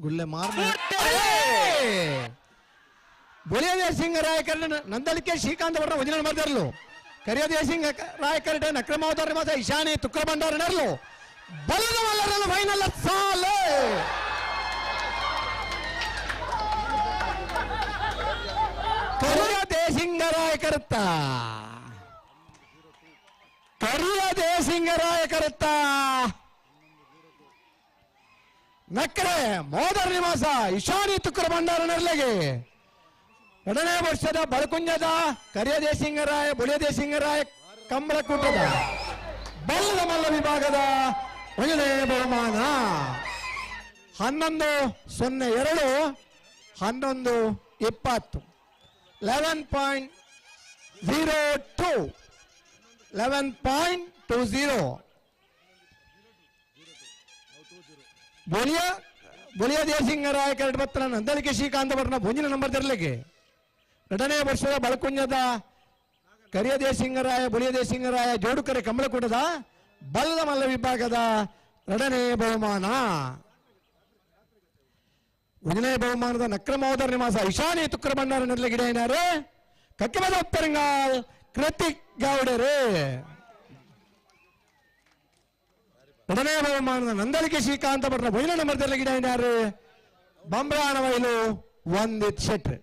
ಗುಳ್ಳೆ ಮಾರ್ ಬೊಲಿಯ ಸಿಂಗ್ ರಾಯಕರಣ ನಂದಲಿಕೆ ಶ್ರೀಕಾಂತ್ ಅವರ ವಜನ ಮಧ್ಯರಲು ಕರಿಯ ಸಿಂಗ್ ರಾಯಕರಡೆ ಅಕ್ರಮಾವತಾರ ಮಾತ್ರ ಇಶಾನಿ ತುಕ್ರ ಭಂಡಾರ ನರ್ಲು ಬಲದ ಮಲ್ಲರನ್ನು ಫೈನಲ್ ಸಾಲೆ! ಕರಿಯ ದೇಶಿಂಗ ಕರತಾ ಕರಿಯ ದೇಶಿಂಗ ರಾಯಕರುತ್ತ ನಕ್ಕರೆ, ಮೋದರ್ ನಿವಾಸ ಇಶಾನಿ ತುಕ್ರ ಭಂಡಾರ ನೆರಳಿಗೆ. ಎರಡನೇ ವರ್ಷದ ಬಳಕುಂಜದ ಕರಿಯ ದೇಸಿಂಗರಾಯ ಬುಳಿಯ ದೇಸಿಂಗರಾಯ ಕಂಬಳಕೂಟದ, ಬಲ್ಲದ ಮಲ್ಲ ವಿಭಾಗದ ಒಂದನೇ ಬಹುಮಾನ. ಹನ್ನೊಂದು, ಸೊನ್ನೆ, ಎರಡು, ಹನ್ನೊಂದು, ಇಪ್ಪತ್ತು. Eleven point zero two. Eleven point two zero ಬೊಲಿಯ ಬೊಲಿಯ ದೇಸಿಂಗರಾಯ curd ಬತ್ತನ Nandalike Srikanth ಭಟ್ನ ಮುಂಜಿನ ನಂಬರ್ ತರಲಿಕ್ಕೆ ಎರಡನೇ ವರ್ಷದ ಬಳಕುಂಜದ ಕರಿಯ ದೇಸಿಂಗರಾಯ ಬುಲಿಯ ದೇಸಿಂಗರಾಯ ಜೋಡುಕರೆ ಕಮಲಕೂಟದ ಬಲ್ಲದ ಮಲ್ಲ ವಿಭಾಗದ ಎರಡನೇ ಬಹುಮಾನ ಒಂದನೇ ಬಹುಮಾನದ ನಕ್ರಮೋದರ ನಿವಾಸ ಇಶಾನಿ ತುಕ್ರ ಭಂಡಾರ ನೆರಳೆ ಗಿಡ ಏನಾರು ಕಕ್ಕಿಮದ ಉತ್ತರಂಗಾಲ್ ಕೃತಿಕ್ ಗೌಡರು ಎರಡನೇ ಬಹುಮಾನದ ನಂದಲಿಕೆ ಶ್ರೀಕಾಂತ ಭಟ್ರ ಬೈಲ ನಂಬರ್ ಗಿಡ ಯಾರು ಬಂಬ್ರಾನ ವೈಲು ಒಂದಿತ್ ಶೆಟ್ರ್.